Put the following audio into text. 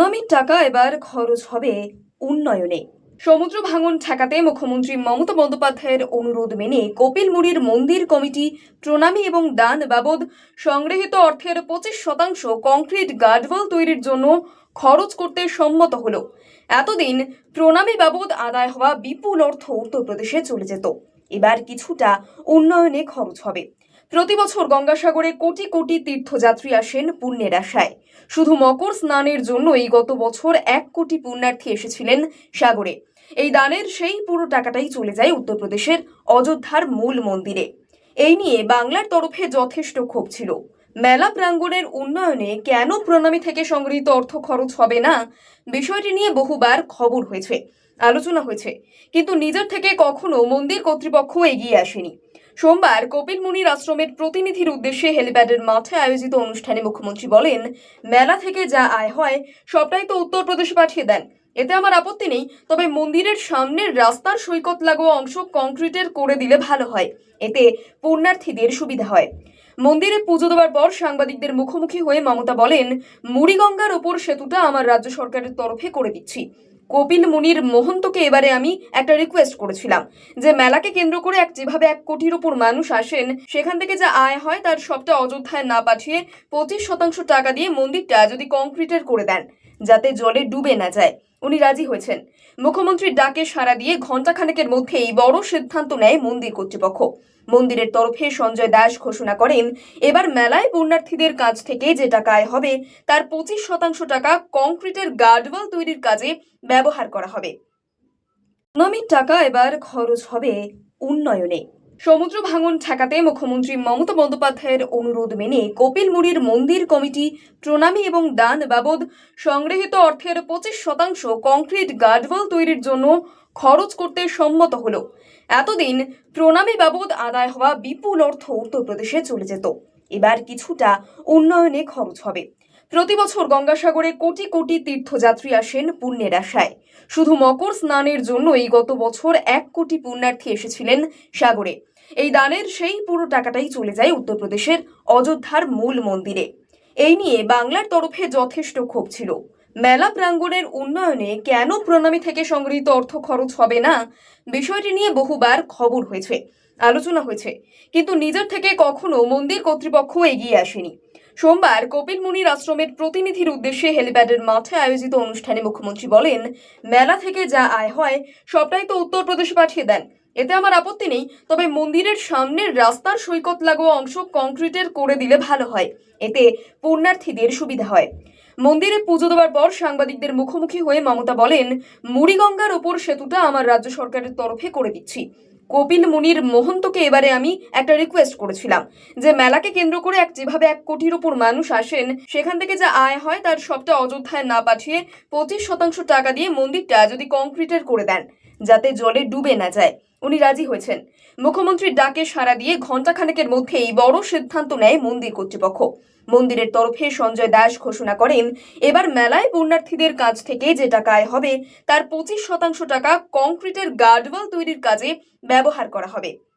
নমির টাকা এবার খরচ হবে উন্নয়নে। সমুদ্র ভাঙন ঠেকাতে মুখ্যমন্ত্রী মমতা বন্দ্যোপাধ্যায়ের অনুরোধ মেনে কপিল মুড়ির মন্দির কমিটি, প্রণামী এবং দান বাবদ সংগৃহীত অর্থের পঁচিশ শতাংশ কংক্রিট গার্ডওয়াল তৈরির জন্য খরচ করতে সম্মত হলো। এতদিন প্রণামী বাবদ আদায় হওয়া বিপুল অর্থ উত্তরপ্রদেশে চলে যেত। এবার কিছুটা উন্নয়নে খরচ হবে। প্রতি বছর গঙ্গাসাগরে কোটি কোটি তীর্থযাত্রী আসেন পুণ্যের আশায়। শুধু মকর স্নানের জন্যই গত বছর এক কোটি পুণ্যার্থী এসেছিলেন সাগরে। এই দানের সেই পুরো টাকাটাই চলে যায় উত্তরপ্রদেশের অযোধ্যার মূল মন্দিরে। এই নিয়ে বাংলার তরফে যথেষ্ট ক্ষোভ ছিল। মেলা প্রাঙ্গণের উন্নয়নে কেন প্রণামী থেকে সংগৃহীত অর্থ খরচ হবে না, বিষয়টি নিয়ে বহুবার খবর হয়েছে, আলোচনা হয়েছে। কিন্তু নিজের থেকে কখনো মন্দির কর্তৃপক্ষ এগিয়ে আসেনি। সোমবার কপিল মুনির আশ্রমের প্রতিনিধির উদ্দেশ্যে হেলিপ্যাডের মাঠে আয়োজিত অনুষ্ঠানে মুখ্যমন্ত্রী বলেন, মেলা থেকে যা আয় হয়, সবটাই তো উত্তরপ্রদেশে পাঠিয়ে দেন। এতে আমার আপত্তি নেই, তবে মন্দিরের সামনের রাস্তার সৈকত লাগোয়া অংশ কংক্রিটের করে দিলে ভালো হয়। এতে পুণ্যার্থীদের সুবিধা হয়। মন্দিরে পুজো দেওয়ার পর সাংবাদিকদের মুখোমুখি হয়ে মমতা বলেন, মুড়িগঙ্গার ওপর সেতুটা আমার রাজ্য সরকারের তরফে করে দিচ্ছি। কপিল মুনির মহন্তকে এবারে আমি একটা রিকোয়েস্ট করেছিলাম যে মেলাকে কেন্দ্র করে এক যেভাবে এক কোটির উপর মানুষ আসেন, সেখান থেকে যা আয় হয় তার সবটা অযোধ্যায় না পাঠিয়ে পঁচিশ শতাংশ টাকা দিয়ে মন্দিরটা যদি কংক্রিটের করে দেন, যাতে জলে ডুবে না যায়। উনি রাজি হয়েছেন। মুখ্যমন্ত্রীর ডাকে সাড়া দিয়ে ঘণ্টাখানেকের মধ্যেই বড় সিদ্ধান্ত নেয় মন্দির কর্তৃপক্ষ। মন্দিরের তরফে সঞ্জয় দাস ঘোষণা করেন, এবার মেলায় পুণ্যার্থীদের কাছ থেকে যে টাকা আয় হবে, তার পঁচিশ শতাংশ টাকা কংক্রিটের গার্ডওয়াল তৈরির কাজে ব্যবহার করা হবে। নমির টাকা এবার খরচ হবে উন্নয়নে। সমুদ্র ভাঙন ঠেকাতে মুখ্যমন্ত্রী মমতা বন্দ্যোপাধ্যায়ের অনুরোধ মেনে কপিল মুড়ির মন্দির কমিটি প্রণামী এবং দান বাবদ সংগৃহীত অর্থের পঁচিশ শতাংশ কংক্রিট গার্ডওয়াল তৈরির জন্য খরচ করতে সম্মত হলো। এতদিন প্রণামী বাবদ আদায় হওয়া বিপুল অর্থ উত্তরপ্রদেশে চলে যেত। এবার কিছুটা উন্নয়নে খরচ হবে। প্রতি বছর গঙ্গাসাগরে কোটি কোটি তীর্থযাত্রী আসেন পুণ্যের আশায়। শুধু মকর স্নানের জন্যই গত বছর এক কোটি পুণ্যার্থী এসেছিলেন সাগরে। এই দানের সেই পুরো টাকাটাই চলে যায় উত্তরপ্রদেশের অযোধ্যার মূল মন্দিরে। এই নিয়ে বাংলার তরফে যথেষ্ট ক্ষোভ ছিল। মেলা প্রাঙ্গণের উন্নয়নে কেন প্রণামী থেকে সংগৃহীত অর্থ খরচ হবে না, বিষয়টি নিয়ে বহুবার খবর হয়েছে, আলোচনা হয়েছে। কিন্তু নিজের থেকে কখনো মন্দির কর্তৃপক্ষ এগিয়ে আসেনি। সোমবার কপিল মুনির আশ্রমের প্রতিনিধির উদ্দেশ্যে হেলিপ্যাডের মাঠে আয়োজিত অনুষ্ঠানে মুখ্যমন্ত্রী বলেন, মেলা থেকে যা আয় হয়, সবটাই তো উত্তরপ্রদেশে পাঠিয়ে দেন। এতে আমার আপত্তি নেই, তবে মন্দিরের সামনের রাস্তার সৈকত লাগোয়া অংশ কংক্রিটের করে দিলে ভালো হয়। এতে পুণ্যার্থীদের সুবিধা হয়। মন্দিরে পুজো দেওয়ার পর সাংবাদিকদের মুখোমুখি হয়ে মমতা বলেন, মুড়িগঙ্গার ওপর সেতুটা আমার রাজ্য সরকারের তরফে করে দিচ্ছি। কপিল মুনির মোহন্তকে এবারে আমি একটা রিকোয়েস্ট করেছিলাম, যে মেলাকে কেন্দ্র করে এক যেভাবে এক কোটির ওপর মানুষ আসেন, সেখান থেকে যা আয় হয় তার সবটা অযোধ্যায় না পাঠিয়ে পঁচিশ শতাংশ টাকা দিয়ে মন্দিরটা যদি কংক্রিটের করে দেন, যাতে জলে ডুবে না যায়। উনি রাজি হয়েছেন। মুখ্যমন্ত্রীর ডাকে সাড়া দিয়ে ঘণ্টাখানেকের মধ্যেই বড় সিদ্ধান্ত নেয় মন্দির কর্তৃপক্ষ। মন্দিরের তরফে সঞ্জয় দাস ঘোষণা করেন, এবার মেলায় পুণ্যার্থীদের কাছ থেকে যে টাকা আয় হবে, তার পঁচিশ শতাংশ টাকা কংক্রিটের গার্ডওয়াল তৈরির কাজে ব্যবহার করা হবে।